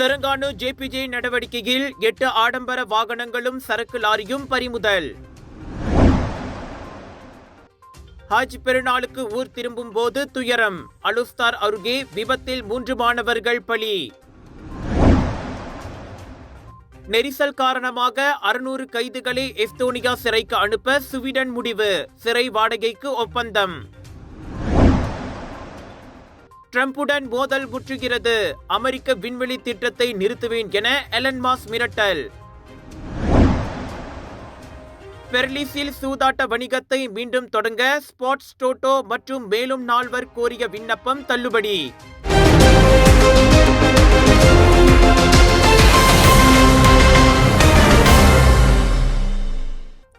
Telangana JPJ நடவடிக்கையில் எட்டு ஆடம்பர வாகனங்களும் சரக்கு லாரியும் பறிமுதல். ஹஜ் பெருநாளுக்கு ஊர் திரும்பும் போது துயரம். அலுஸ்தார் அருகே விபத்தில் மூன்று மாணவர்கள் பலி. நெரிசல் காரணமாக அறுநூறு கைதுகளை எஸ்தோனியா சிறைக்கு அனுப்ப சுவீடன் முடிவு. சிறை வாடகைக்கு ஒப்பந்தம். ட்ரம்புடன் மோதல் முற்றுகிறது. அமெரிக்க விண்வெளி திட்டத்தை நிறுத்துவேன் என எலன் மாஸ் மிரட்டல். பெர்லிஸில் சூதாட்ட வணிகத்தை மீண்டும் தொடங்க ஸ்பாட்ஸ் டோட்டோ மற்றும் மேலும் நால்வர் கோரிய விண்ணப்பம் தள்ளுபடி.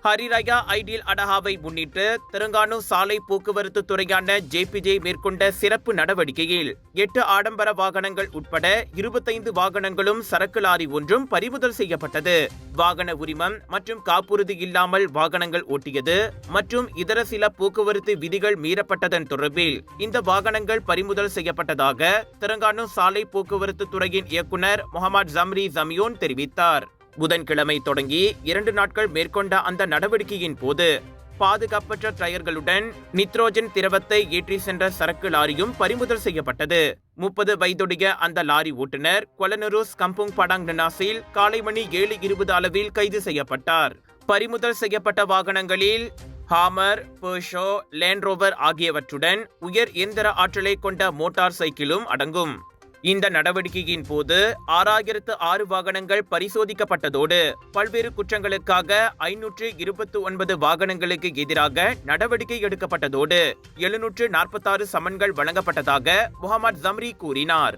ஹரிராயா ஐடியல் அடஹாவை முன்னிட்டு தெலுங்கானு சாலை போக்குவரத்து துறையான ஜேபிஜே மேற்கொண்ட சிறப்பு நடவடிக்கையில் எட்டு ஆடம்பர வாகனங்கள் உட்பட இருபத்தைந்து வாகனங்களும் சரக்கு லாரி ஒன்றும் பறிமுதல் செய்யப்பட்டது. வாகன உரிமம் மற்றும் காப்புறுதி இல்லாமல் வாகனங்கள் ஓட்டியது மற்றும் இதர சில போக்குவரத்து விதிகள் மீறப்பட்டதன் தொடர்பில் இந்த வாகனங்கள் பறிமுதல் செய்யப்பட்டதாக தெலுங்கானு சாலை போக்குவரத்து துறையின் இயக்குனர் முகமது ஜம்ரி ஜமியோன் தெரிவித்தார். புதன்கிழமை தொடங்கி இரண்டு நாட்கள் மேற்கொண்ட அந்த நடவடிக்கையின் போது பாதுகாப்பற்ற டயர்களுடன் நித்ரோஜன் திரவத்தை ஏற்றி சென்ற சரக்கு லாரியும் பறிமுதல் செய்யப்பட்டது. முப்பது வயதுடைய அந்த லாரி ஓட்டுநர் கொலனரூஸ் கம்புங் படாங் நனாசில் காலை மணி ஏழு இருபது அளவில் கைது செய்யப்பட்டார். பறிமுதல் செய்யப்பட்ட வாகனங்களில் ஹாமர் பர்ஷோ லேண்ட்ரோவர் ஆகியவற்றுடன் உயர் எந்திர ஆற்றலை கொண்ட மோட்டார் சைக்கிளும் அடங்கும். இந்த நடவடிக்கையின் போது ஆறாயிரத்து ஆறு வாகனங்கள் பரிசோதிக்கப்பட்டதோடு பல்வேறு குற்றங்களுக்காக ஐநூற்று இருபத்தி ஒன்பது வாகனங்களுக்கு எதிராக நடவடிக்கை எடுக்கப்பட்டதோடு எழுநூற்று நாற்பத்தாறு சமன்கள் வழங்கப்பட்டதாக முகமது ஜம்ரி கூறினார்.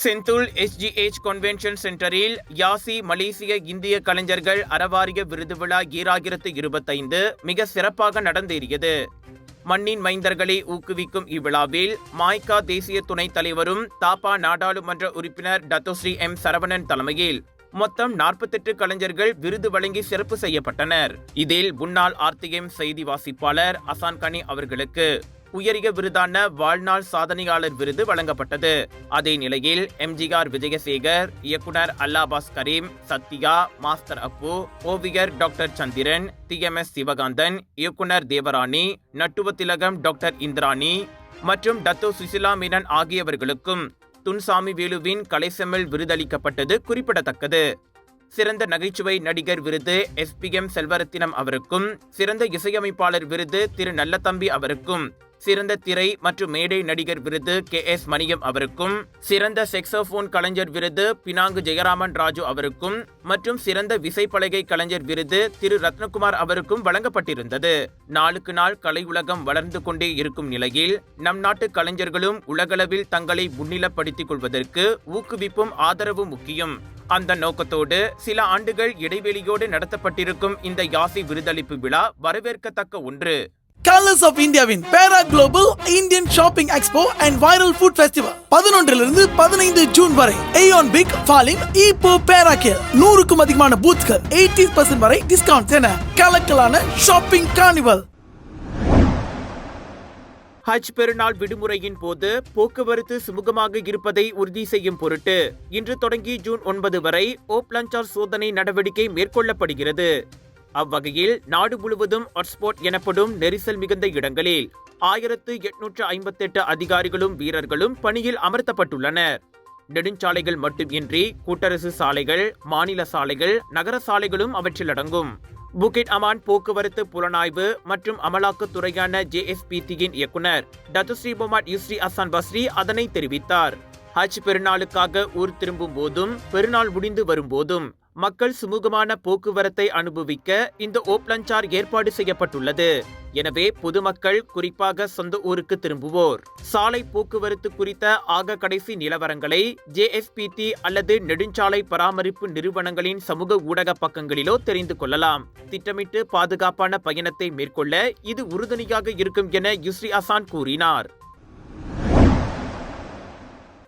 Sentul SGH convention சென்டரில் யாசி மலேசிய இந்திய கலைஞர்கள் அறவாரிய விருது விழா ஈராயிரத்து இருபத்தைந்து மிக சிறப்பாக நடந்தேறியது. மண்ணின் மைந்தர்களை ஊக்குவிக்கும் இவ்விழாவில் மாய்கா தேசிய துணைத் தலைவரும் தாப்பா நாடாளுமன்ற உறுப்பினர் டத்தோஸ்ரீ எம் சரவணன் தலைமையில் மொத்தம் நாற்பத்தெட்டு கலைஞர்கள் விருது வழங்கி சிறப்பு செய்யப்பட்டனர். இதில் முன்னாள் ஆர்டிஎம் செய்தி வாசிப்பாளர் அசான்கனி அவர்களுக்கு உயரிய விருதான வாழ்நாள் சாதனையாளர் விருது வழங்கப்பட்டது. அதே நிலையில் எம்ஜிஆர் விஜயசேகர் இயக்குனர் அல்லாபாஸ் கரீம் சத்யா மாஸ்டர் அப்பு ஓவியர் doctor Chandran T M S Sivakanthan இயக்குனர் தேவராணி நட்டுவ திலகம் டாக்டர் இந்திராணி மற்றும் டத்தோ சுசிலா மீனன் ஆகியவர்களுக்கும் துன்சாமி வேலுவின் கலைசெம்மல் விருதளிக்கப்பட்டது குறிப்பிடத்தக்கது. சிறந்த நகைச்சுவை நடிகர் விருது எஸ்பிஎம் செல்வரத்தினம் அவருக்கும் சிறந்த இசையமைப்பாளர் விருது திரு நல்லதம்பி அவருக்கும் சிறந்த திரை மற்றும் மேடை நடிகர் விருது கே எஸ் மணியம் அவருக்கும் சிறந்த செக்ஸோபோன் கலைஞர் விருது பினாங்கு ஜெயராமன் ராஜு அவருக்கும் மற்றும் சிறந்த விசைப்பலகை கலைஞர் விருது திரு ரத்னகுமார் அவருக்கும் வழங்கப்பட்டிருந்தது. நாளுக்கு நாள் கலை உலகம் வளர்ந்து கொண்டே இருக்கும் நிலையில் நம் நாட்டு கலைஞர்களும் உலகளவில் தங்களை முன்னிலப்படுத்திக் கொள்வதற்கு ஊக்குவிப்பும் ஆதரவும் முக்கியம். அந்த நோக்கத்தோடு சில ஆண்டுகள் இடைவெளியோடு நடத்தப்பட்டிருக்கும் இந்த யாசி விருதளிப்பு விழா வரவேற்கத்தக்க ஒன்று. கலர்ஸ் ஆஃப் இந்தியாவின் Perak global Indian shopping expo and viral food festival பதினொன்றிலிருந்து பதினைந்து ஜூன் வரை ஏயோன் பிக் ஃபாலின் இப்போ பேரா கேல் நூறுக்கும் அதிகமான பூத்கள் எயிட்டி பர்சன்ட் வரை டிஸ்கவுண்ட் என கலக்கலான ஷாப்பிங் கார்னிவல் ஹஜ் பெருநாள் விடுமுறையின் போது போக்குவரத்து சுமூகமாக இருப்பதை உறுதி செய்யும் பொருட்டு இன்று தொடங்கி ஜூன் ஒன்பது வரை ஓப்லஞ்சார் சோதனை நடவடிக்கை மேற்கொள்ளப்படுகிறது. அவ்வகையில் நாடு முழுவதும் ஹாட்ஸ்பாட் எனப்படும் நெரிசல் மிகுந்த இடங்களில் ஆயிரத்து எட்நூற்று ஐம்பத்தெட்டு அதிகாரிகளும் வீரர்களும் பணியில் அமர்த்தப்பட்டுள்ளனர். நெடுஞ்சாலைகள் மட்டுமின்றி கூட்டரசு சாலைகள் மாநில சாலைகள் நகர சாலைகளும் அவற்றில் அடங்கும். புகிட் அமான் போக்குவரத்து புலனாய்வு மற்றும் அமலாக்கத்துறையான ஜேஎஸ்பிடியின் இயக்குனர் டத்துஸ்ரீ பொமாட் யூஸ்ரி அசான் பஸ்ரி அதனை தெரிவித்தார். ஹஜ் பெருநாளுக்காக ஊர் திரும்பும் போதும் பெருநாள் முடிந்து வரும்போதும் மக்கள் சுமூகமான போக்குவரத்தை அனுபவிக்க இந்த ஓப்லஞ்சார் ஏற்பாடு செய்யப்பட்டுள்ளது. எனவே பொதுமக்கள் குறிப்பாக சொந்த ஊருக்கு திரும்புவோர். சாலை போக்குவரத்து குறித்த ஆக கடைசி நிலவரங்களை ஜேஎஸ்பிடி அல்லது நெடுஞ்சாலை பராமரிப்பு நிறுவனங்களின் சமூக ஊடக பக்கங்களிலோ தெரிந்து கொள்ளலாம். திட்டமிட்டு பாதுகாப்பான பயணத்தை மேற்கொள்ள இது உறுதுணையாக இருக்கும் என யுஸ்ரி அசான் கூறினார்.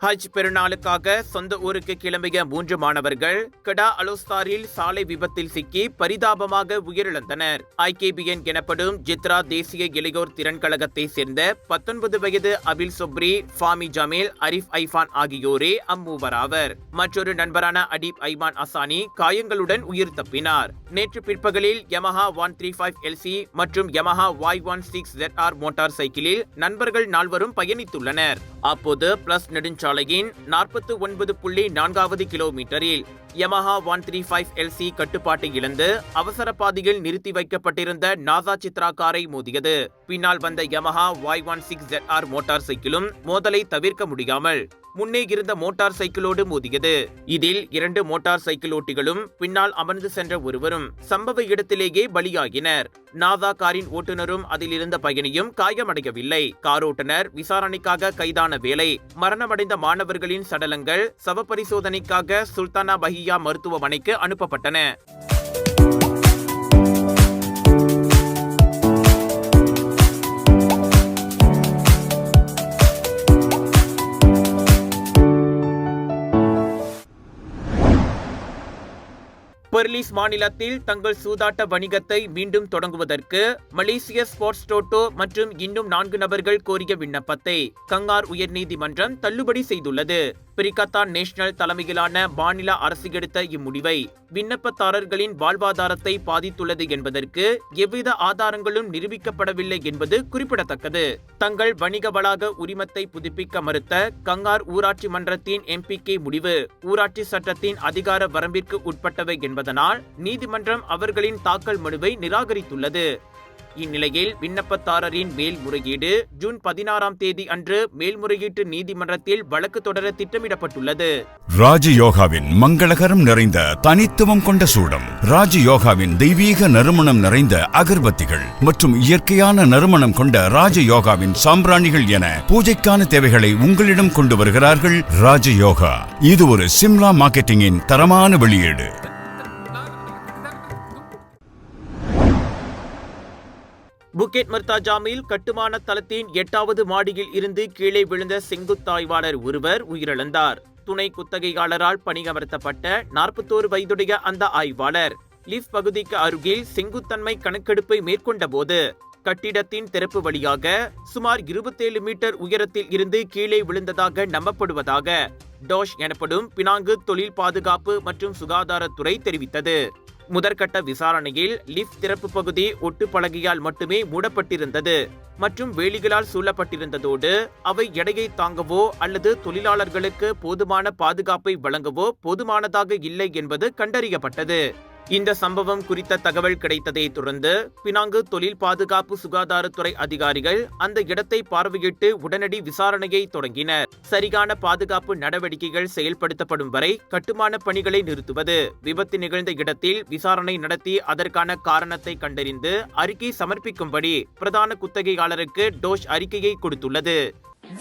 ஹஜ் பெருநாளுக்காக சொந்த ஊருக்கு கிளம்பிய மூன்று மாணவர்கள் கடா அலோஸ்தாரில் சாலை விபத்தில் சிக்கி பரிதாபமாக உயிரிழந்தனர். ஐகேபிஎன் எனப்படும் ஜித்ரா தேசிய இளையோர் திறன் கழகத்தை சேர்ந்த பத்தொன்பது வயது Abil Sobri Fahmi Jamil Arif Aifan ஆகியோரே அம்மூவராவர் மற்றொரு நண்பரான அடிப் ஐமான் அசானி காயங்களுடன் உயிர் தப்பினார். நேற்று பிற்பகலில் Yamaha one three five LC மற்றும் Yamaha Y one six R motor சைக்கிளில் நண்பர்கள் நால்வரும் பயணித்துள்ளனர். அப்போது பிளஸ் நெடுஞ்சாலையின் நாற்பத்து ஒன்பது புள்ளி நான்காவது கிலோமீட்டரில் Yamaha one three five LC கட்டுப்பாட்டை இழந்து அவசர பாதையில் நிறுத்தி வைக்கப்பட்டிருந்த நாசா சித்ரா காரை மோதியது. பின்னால் வந்த Yamaha Y one six Z R motor சைக்கிளும் மோதலை தவிர்க்க முடியாமல் முன்னே இருந்த மோட்டார் சைக்கிளோடு மோதியது. இதில் இரண்டு மோட்டார் சைக்கிள் ஓட்டிகளும் பின்னால் அமர்ந்து சென்ற ஒருவரும் சம்பவ இடத்திலேயே பலியாகினர். நாதா காரின் ஓட்டுநரும் அதில் இருந்த பயணியும் காயமடையவில்லை. கார் ஓட்டுநர் விசாரணைக்காக கைதான வேளை மரணமடைந்த மாணவர்களின் சடலங்கள் சவ பரிசோதனைக்காக சுல்தானா பஹியா மருத்துவமனைக்கு அனுப்பப்பட்டன. பெர்லிஸ் மாநிலத்தில் தங்கள் சூதாட்ட வணிகத்தை மீண்டும் தொடங்குவதற்கு மலேசிய ஸ்போர்ட்ஸ் டோட்டோ மற்றும் இன்னும் நான்கு நபர்கள் கோரிய விண்ணப்பத்தை கங்கார் உயர்நீதிமன்றம் தள்ளுபடி செய்துள்ளது. பிரிகத்தான் நேஷனல் தலைமையிலான மாநில அரசு எடுத்த இம்முடிவை விண்ணப்பதாரர்களின் வாழ்வாதாரத்தை பாதித்துள்ளது என்பதற்கு எவ்வித ஆதாரங்களும் நிரூபிக்கப்படவில்லை என்பது குறிப்பிடத்தக்கது. தங்கள் வணிக வளாக உரிமத்தை புதுப்பிக்க மறுத்த கங்கார் ஊராட்சி மன்றத்தின் எம்பிகே முடிவு ஊராட்சி சட்டத்தின் அதிகார வரம்பிற்கு உட்பட்டவை என்பதனால் நீதிமன்றம் அவர்களின் தாக்கல் மனுவை நிராகரித்துள்ளது. இந்நிலையில் விண்ணப்பதாரரின் மேல்முறையீடு ஜூன் பதினாறாம் தேதி அன்று மேல்முறையீட்டு நீதிமன்றத்தில் வழக்கு தொடர திட்டமிடப்பட்டுள்ளது. ராஜயோகாவின் மங்களகரம் நிறைந்த தனித்துவம் கொண்ட சூடம். ராஜயோகாவின் தெய்வீக நறுமணம் நிறைந்த அகர்பத்திகள் மற்றும் இயற்கையான நறுமணம் கொண்ட ராஜயோகாவின் சாம்பிராணிகள் என பூஜைக்கான தேவைகளை உங்களிடம் கொண்டு வருகிறார்கள் ராஜயோகா. இது ஒரு சிம்லா மார்க்கெட்டிங்கின் தரமான வெளியீடு. புக்கெட் மர்தாஜாமில் கட்டுமான தளத்தின் எட்டாவது மாடியில் இருந்து கீழே விழுந்த செங்குத்தாய்வாளர் ஒருவர் உயிரிழந்தார். துணை குத்தகையாளரால் பணியமர்த்தப்பட்ட நாற்பத்தோரு வயதுடைய அந்த ஆய்வாளர் லிஃப் பகுதிக்கு அருகில் செங்குத்தன்மை கணக்கெடுப்பை மேற்கொண்டபோது கட்டிடத்தின் திறப்பு வழியாக சுமார் இருபத்தேழு மீட்டர் உயரத்தில் இருந்து கீழே விழுந்ததாக நம்பப்படுவதாக டோஷ் எனப்படும் பினாங்கு தொழில் பாதுகாப்பு மற்றும் சுகாதாரத்துறை தெரிவித்தது. முதற்கட்ட விசாரணையில் லிஃப்ட் திறப்பு பகுதி ஒட்டு பலகையால் மட்டுமே மூடப்பட்டிருந்தது மற்றும் வேலிகளால் சூழப்பட்டிருந்ததோடு அவை எடையை தாங்கவோ அல்லது தொழிலாளர்களுக்கு போதுமான பாதுகாப்பை வழங்கவோ போதுமானதாக இல்லை என்பது கண்டறியப்பட்டது. இந்த சம்பவம் குறித்த தகவல் கிடைத்ததை தொடர்ந்து பினாங்கு தொழில் பாதுகாப்பு சுகாதாரத்துறை அதிகாரிகள் அந்த இடத்தை பார்வையிட்டு உடனடி விசாரணையை தொடங்கினர். சரியான பாதுகாப்பு நடவடிக்கைகள் செயல்படுத்தப்படும் வரை கட்டுமான பணிகளை நிறுத்துவது விபத்து நிகழ்ந்த இடத்தில் விசாரணை நடத்தி அதற்கான காரணத்தை கண்டறிந்து அறிக்கை சமர்ப்பிக்கும்படி பிரதான குத்தகையாளருக்கு டோஷ் அறிக்கையை கொடுத்துள்ளது.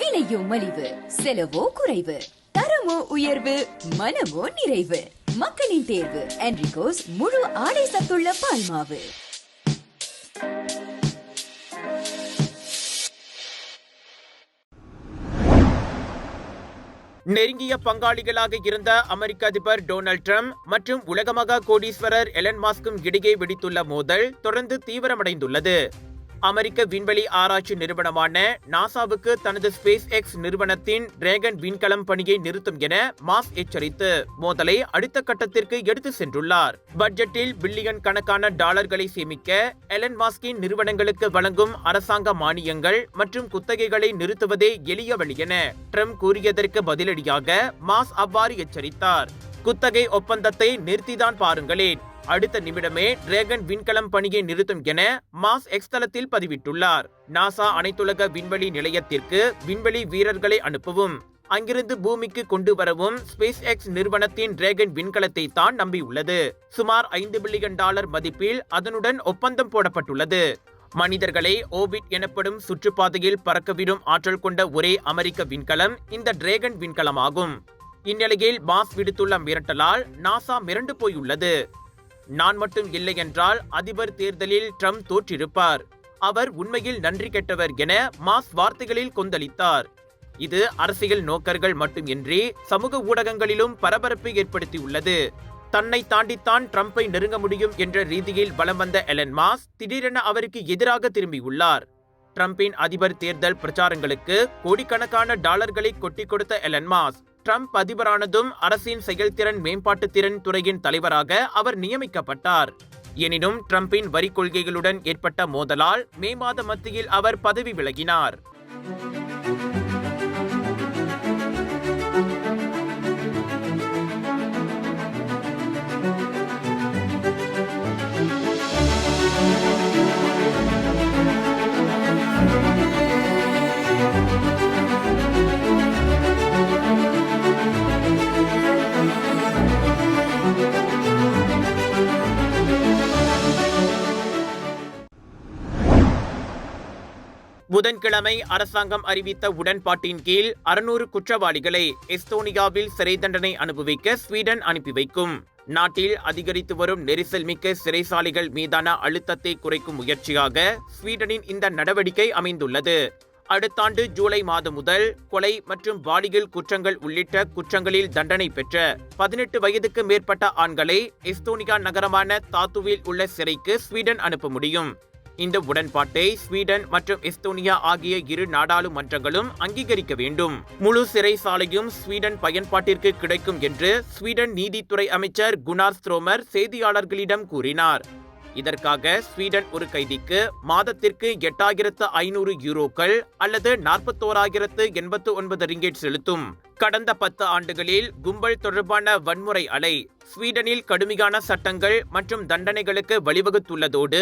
விலையோ மலிவு செலவோ குறைவு தரமோ உயர்வு மனமோ நிறைவு. மக்களின் தேர்வு. என்ரிகோஸ் முழு ஆடை சத்துள்ள பால்மாவு நெருங்கிய பங்காளிகளாக இருந்த அமெரிக்க அதிபர் டொனால்ட் ட்ரம்ப் மற்றும் உலகமகா கோடீஸ்வரர் எலன் மாஸ்கும் இடையே வெடித்துள்ள மோதல் தொடர்ந்து தீவிரமடைந்துள்ளது. அமெரிக்க விண்வெளி ஆராய்ச்சி நிறுவனமான நாசாவுக்கு தனது ஸ்பேஸ் எக்ஸ் நிறுவனத்தின் டிராகன் விண்கலம் பணியை நிறுத்தும் என மாஸ் எச்சரித்து மோதலை அடுத்த கட்டத்திற்கு எடுத்து சென்றுள்ளார். பட்ஜெட்டில் பில்லியன் கணக்கான டாலர்களை சேமிக்க எலன் மாஸ்கின் நிறுவனங்களுக்கு வழங்கும் அரசாங்க மானியங்கள் மற்றும் குத்தகைகளை நிறுத்துவதே எளிய வழி என ட்ரம்ப் கூறியதற்கு பதிலடியாக மாஸ் அவ்வாறு எச்சரித்தார். குத்தகை ஒப்பந்தத்தை நிறுத்திதான் பாருங்களேன். அடுத்த நிமிடமே டிராகன் விண்கலம் பணியை நிறுத்தும் என மாஸ் எக்ஸ் தளத்தில் பதிவிட்டுள்ளார். நாசா அனைத்துலக விண்வெளி நிலையத்திற்கு விண்வெளி வீரர்களை அனுப்பவும் அங்கிருந்து பூமிக்கு கொண்டு வரவும் ஸ்பேஸ் எக்ஸ் நிறுவனத்தின் டிராகன் விண்கலத்தை தான் நம்பியுள்ளது. சுமார் ஐந்து பில்லியன் டாலர் மதிப்பில் அதனுடன் ஒப்பந்தம் போடப்பட்டுள்ளது. மனிதர்களை ஓபிட் எனப்படும் சுற்றுப்பாதையில் பறக்கவிடும் ஆற்றல் கொண்ட ஒரே அமெரிக்க விண்கலம் இந்த டிராகன் விண்கலமாகும். இந்நிலையில் மாஸ் விடுத்துள்ள மிரட்டலால் நாசா மிரண்டு போயுள்ளது. நான் மட்டும் இல்லை என்றால் அதிபர் தேர்தலில் ட்ரம்ப் தோற்றிருப்பார். அவர் உண்மையில் நன்றி கெட்டவர் என மாஸ் வார்த்தைகளில் கொந்தளித்தார். இது அரசியல் நோக்கர்கள் மட்டுமின்றி சமூக ஊடகங்களிலும் பரபரப்பை ஏற்படுத்தியுள்ளது. தன்னை தாண்டித்தான் ட்ரம்பை நெருங்க முடியும் என்ற ரீதியில் வலம் வந்த எலன் மாஸ் திடீரென அவருக்கு எதிராக திரும்பியுள்ளார். ட்ரம்பின் அதிபர் தேர்தல் பிரச்சாரங்களுக்கு கோடிக்கணக்கான டாலர்களை கொட்டிக் கொடுத்த எலன் மாஸ் ட்ரம்ப் அதிபரானதும் அரசின் செயல்திறன் மேம்பாட்டு திறன் துறையின் தலைவராக அவர் நியமிக்கப்பட்டார். எனினும் ட்ரம்பின் வரி கொள்கைகளுடன் ஏற்பட்ட மோதலால் மே மாத மத்தியில் அவர் பதவி விலகினார். புதன்கிழமை அரசாங்கம் அறிவித்த உடன்பாட்டின் கீழ் அறுநூறு குற்றவாளிகளை எஸ்தோனியாவில் சிறை தண்டனை அனுபவிக்க ஸ்வீடன் அனுப்பி வைக்கும். நாட்டில் அதிகரித்து வரும் நெரிசல் மிக்க சிறைசாலைகள் மீதான அழுத்தத்தை குறைக்கும் முயற்சியாக ஸ்வீடனின் இந்த நடவடிக்கை அமைந்துள்ளது. அடுத்த ஆண்டு ஜூலை மாதம் முதல் கொலை மற்றும் பாலியல் குற்றங்கள் உள்ளிட்ட குற்றங்களில் தண்டனை பெற்ற பதினெட்டு வயதுக்கு மேற்பட்ட ஆண்களை எஸ்தோனியா நகரமான தாத்துவில் உள்ள சிறைக்கு ஸ்வீடன் அனுப்ப முடியும். இந்த உடன்பாட்டை ஸ்வீடன் மற்றும் எஸ்தோனியா ஆகிய இரு நாடாளுமன்றங்களும் அங்கீகரிக்க வேண்டும். முழு சிறைசாலையும் ஸ்வீடன் பயன்பாட்டிற்கு கிடைக்கும் என்று ஸ்வீடன் நீதித்துறை அமைச்சர் குனார் ஸ்ட்ரோமர் செய்தியாளர்களிடம் கூறினார். இதற்காக ஸ்வீடன் ஒரு கைதிக்கு மாதத்திற்கு எட்டாயிரத்து ஐநூறு யூரோக்கள் அல்லது நாற்பத்தோராயிரத்து எண்பத்து ஒன்பது ரிங்கெட் செலுத்தும். கடந்த பத்து ஆண்டுகளில் கும்பல் தொடர்பான வன்முறை அலை ஸ்வீடனில் கடுமையான சட்டங்கள் மற்றும் தண்டனைகளுக்கு வழிவகுத்துள்ளதோடு